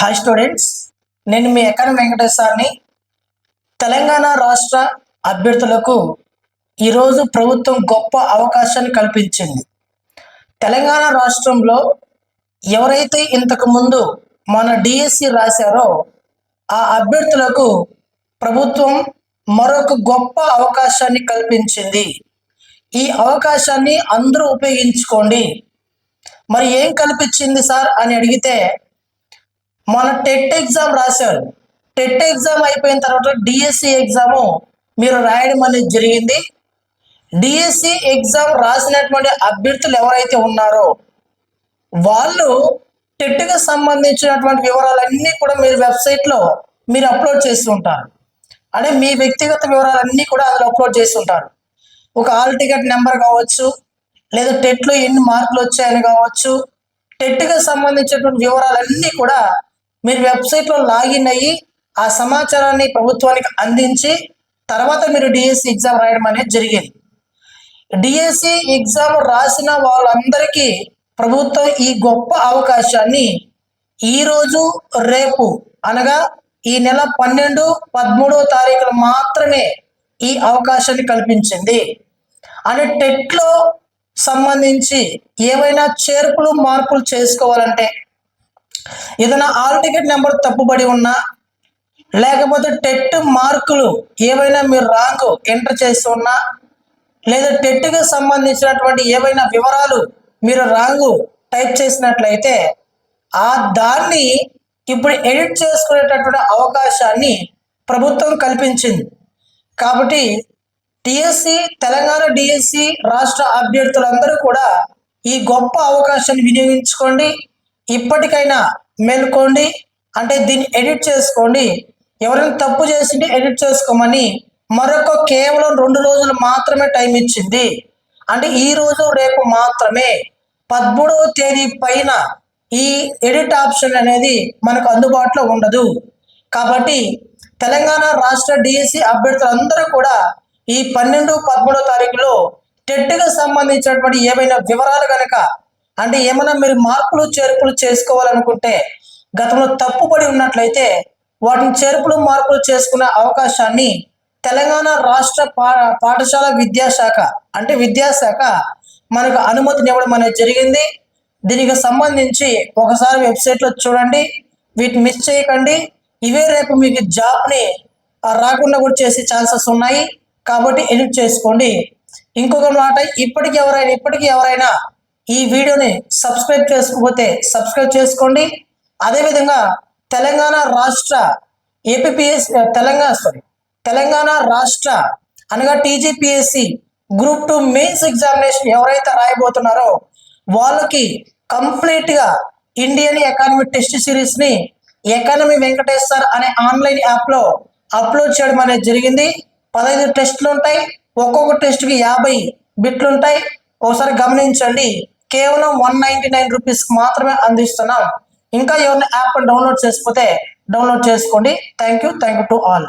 Hi students నేను మీ ఎకరం వెంకటేష్ సార్ని. తెలంగాణ రాష్ట్ర అభ్యర్థులకు ఈరోజు ప్రభుత్వం గొప్ప అవకాశాన్ని కల్పించింది. తెలంగాణ రాష్ట్రంలో ఎవరైతే ఇంతకుముందు మన డిఎస్సి రాశారో ఆ అభ్యర్థులకు ప్రభుత్వం మరొక గొప్ప అవకాశాన్ని కల్పించింది. ఈ అవకాశాన్ని అందరూ ఉపయోగించుకోండి. మరి ఏం కల్పించింది సార్ అని అడిగితే మన టెట్ ఎగ్జామ్ రాశారు. టెట్ ఎగ్జామ్ అయిపోయిన తర్వాత డిఎస్సి ఎగ్జామ్ మీరు రాయడం అనేది జరిగింది. డిఎస్సి ఎగ్జామ్ రాసినటువంటి అభ్యర్థులు ఎవరైతే ఉన్నారో వాళ్ళు టెట్కి సంబంధించినటువంటి వివరాలన్నీ కూడా మీరు వెబ్సైట్లో మీరు అప్లోడ్ చేసి ఉంటారు. అంటే మీ వ్యక్తిగత వివరాలన్నీ కూడా అందులో అప్లోడ్ చేసి ఉంటారు. ఒక ఆల్ టికెట్ నెంబర్ కావచ్చు లేదా టెట్లో ఎన్ని మార్కులు వచ్చాయని కావచ్చు టెట్కి సంబంధించినటువంటి వివరాలన్నీ కూడా మీరు వెబ్సైట్లో లాగిన్ అయ్యి ఆ సమాచారాన్ని ప్రభుత్వానికి అందించి తర్వాత మీరు డిఎస్సి ఎగ్జామ్ రాయడం అనేది జరిగింది. డిఎస్సి ఎగ్జామ్ రాసిన వాళ్ళందరికీ ప్రభుత్వం ఈ గొప్ప అవకాశాన్ని ఈరోజు రేపు అనగా ఈ నెల పన్నెండు పదమూడో తారీఖులు మాత్రమే ఈ అవకాశాన్ని కల్పించింది. అని టెట్లో సంబంధించి ఏవైనా చేర్పులు మార్పులు చేసుకోవాలంటే ఏదైనా ఆల్ టికెట్ నెంబర్ తప్పుబడి ఉన్నా లేకపోతే టెట్ మార్కులు ఏవైనా మీరు రాంగ్ ఎంటర్ చేస్తున్నా ఉన్నా లేదా టెట్కి సంబంధించినటువంటి ఏవైనా వివరాలు మీరు రాంగ్ టైప్ చేసినట్లయితే ఆ దాన్ని ఇప్పుడు ఎడిట్ చేసుకునేటటువంటి అవకాశాన్ని ప్రభుత్వం కల్పించింది. కాబట్టి టిఎస్సి తెలంగాణ డిఎస్సి రాష్ట్ర అభ్యర్థులందరూ కూడా ఈ గొప్ప అవకాశాన్ని వినియోగించుకోండి. ఇప్పటికైనా మేల్కోండి. అంటే దీన్ని ఎడిట్ చేసుకోండి. ఎవరైనా తప్పు చేసింటే ఎడిట్ చేసుకోమని మరొక కేవలం రెండు రోజులు మాత్రమే టైం ఇచ్చింది. అంటే ఈ రోజు రేపు మాత్రమే పదమూడవ తేదీ పైన ఈ ఎడిట్ ఆప్షన్ అనేది మనకు అందుబాటులో ఉండదు. కాబట్టి తెలంగాణ రాష్ట్ర డిఎస్సి అభ్యర్థులందరూ కూడా ఈ పన్నెండు పదమూడో తారీఖులో టెట్కు సంబంధించినటువంటి ఏమైనా వివరాలు కనుక అంటే ఏమైనా మీరు మార్పులు చేర్పులు చేసుకోవాలనుకుంటే గతంలో తప్పుపడి ఉన్నట్లయితే వాటిని చేర్పులు మార్పులు చేసుకునే అవకాశాన్ని తెలంగాణ రాష్ట్ర పా పాఠశాల విద్యాశాఖ అంటే విద్యాశాఖ మనకు అనుమతినివ్వడం అనేది జరిగింది. దీనికి సంబంధించి ఒకసారి వెబ్సైట్లో చూడండి వీటిని మిస్ చేయకండి. ఇవే రేపు మీకు జాబ్ని రాకుండా కూడా చేసే ఛాన్సెస్ ఉన్నాయి. కాబట్టి ఎడిట్ చేసుకోండి. ఇంకొక మాట ఇప్పటికి ఎవరైనా ఇప్పటికీ ఎవరైనా ఈ వీడియోని సబ్స్క్రైబ్ చేసుకోకపోతే సబ్స్క్రైబ్ చేసుకోండి. అదేవిధంగా తెలంగాణ రాష్ట్ర ఏపీఎస్ తెలంగాణ సారీ తెలంగాణ రాష్ట్ర అనగా TGPSC group two mains examination ఎవరైతే రాయబోతున్నారో వాళ్ళకి కంప్లీట్గా ఇండియన్ ఎకానమీ టెస్ట్ సిరీస్ని ఎకానమీ వెంకటేష్ సార్ అనే ఆన్లైన్ యాప్లో అప్లోడ్ చేయడం అనేది జరిగింది. పదహైదు టెస్టులు ఉంటాయి. ఒక్కొక్క టెస్ట్కి యాభై బిట్లు ఉంటాయి. ఒకసారి గమనించండి. కేవలం వన్ నైన్టీ నైన్ రూపీస్ మాత్రమే అందిస్తున్నాం. ఇంకా ఏమైనా యాప్ డౌన్లోడ్ చేసిపోతే డౌన్లోడ్ చేసుకోండి. Thank you thank you to all